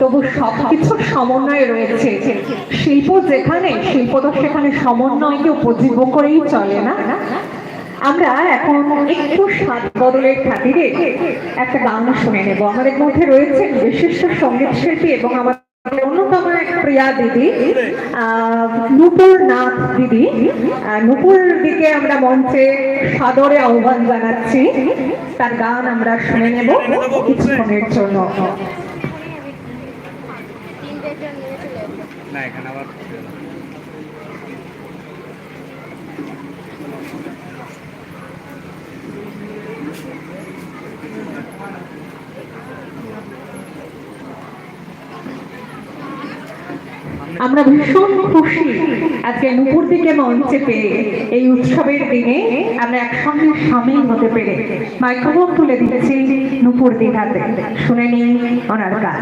তবু সবকিছুর সমন্বয় রয়েছে। শিল্প যেখানে, শিল্প তো সেখানে সমন্বয়কে উপজীব্য করেই চলে না। আমরা এখন একটু স্বাদ বদলের খাতিরে একটা গান শুনে নেব। আমাদের মধ্যে রয়েছেন বিশিষ্ট সংগীত শিল্পী এবং আমার অন্যতম এক প্রিয়া দিদি নূপুর নাথ দিদি। নূপুর দিকে আমরা মঞ্চে সাদরে আহ্বান জানাচ্ছি। তার গান আমরা শুনে নেব কিছুক্ষণের জন্য। না, এখানে আবার আমরা ভীষণ খুশি আজকে নুপুর দিকে মঞ্চে পেয়ে এই উৎসবের দিনে আমরা একসঙ্গে সামিল হতে পেরে মাইক্রোফোন তুলে দিচ্ছি নুপুর দিন হাতে শুনে নিই ওনার গান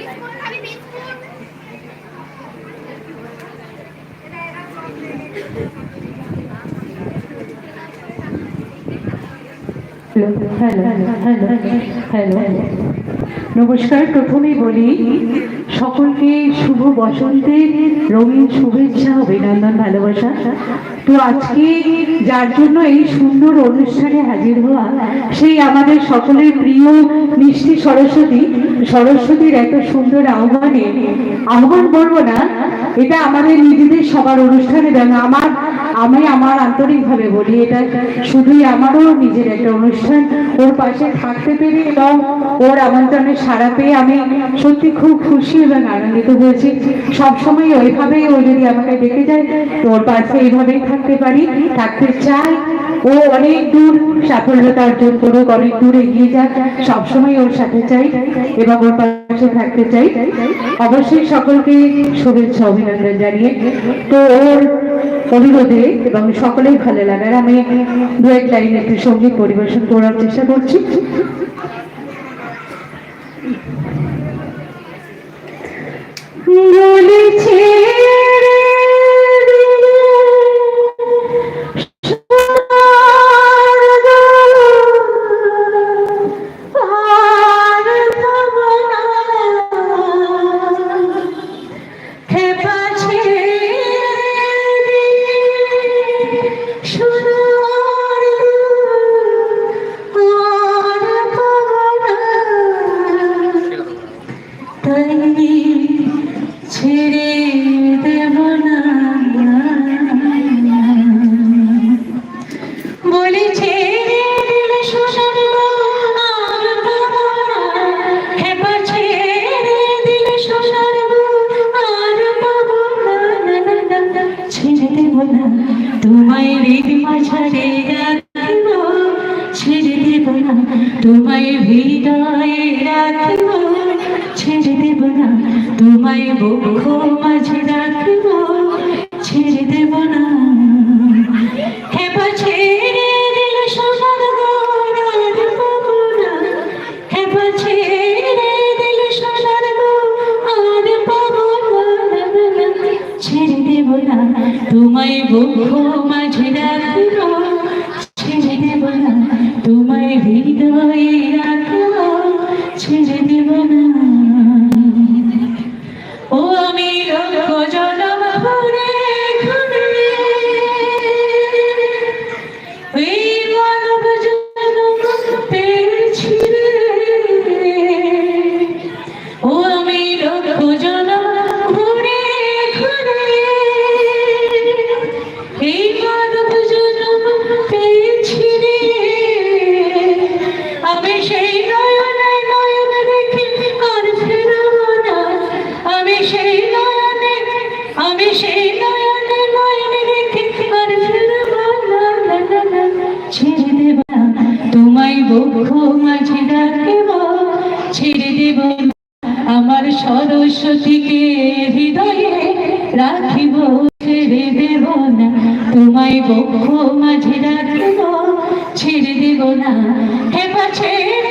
বিস্কুট। খাবি নমস্কার, প্রথমেই বলি, সকলকে শুভ বসন্তের রঙিন শুভেচ্ছা, অভিনন্দন, ভালোবাসা। তো আজকে যার জন্য এই সুন্দর অনুষ্ঠানে হাজির হওয়া সেই আমাদের সকলের প্রিয় মিষ্টি সরস্বতী, সরস্বতীর এত সুন্দর আহ্বানে আহ্বান বলব না, এটা আমাদের নিজেদের সবার অনুষ্ঠানে দেন, আমার আমি আমার আন্তরিকভাবে বলি, এটা শুধুই আমারও নিজের একটা অনুষ্ঠান। ওর পাশে থাকতে পেরে এবং ওর আমন্ত্রণে সাড়া পেয়ে আমি সত্যি খুব খুশি এবং আনন্দিত হয়েছি। সবসময় ওইভাবেই ও যদি আমাকে ডেকে যায়, তো ওর পাশে এইভাবেই থাকতে পারি, থাকতে চাই। ও অনেক দূর সাফল্যতা অর্জন করুক, অনেক দূর এগিয়ে যাক, সবসময় ওর সাথে চাই এবং ওর পাশে থাকতে চাই। অবশ্যই সকলকে শুভেচ্ছা, অভিনন্দন জানিয়ে। তো ওর অনুরোধে এবং সকলেই ভালো লাগার আমি দু এক লাইন একটি সংগীত পরিবেশন করার চেষ্টা করছি। বলেছে ছেড়ে দেব না বলে ছেড়ে দিলে শোষণ না। হেপা ছেড়ে দিলে তোমায় হৃদ মাঝারে ছেড়ে দেব না। তোমায় হৃদয়ে রাখিব। দেব তোমায় বক্ষ মাঝে রাখিব। ছেড়ে দেব না। তোমায় বক্ষ মাঝে রাখিব, ছেড়ে দেব না। তোমায় হৃদয়ে রাখিব, ছেড়ে দেব না। আমার সরস্বতীকে হৃদয়ে রাখিব ছেড়ে দেব না। তোমায় বক্ষ মাঝে রাখিব ছেড়ে দেব না হেপা ছেড়ে দিল সোনার গো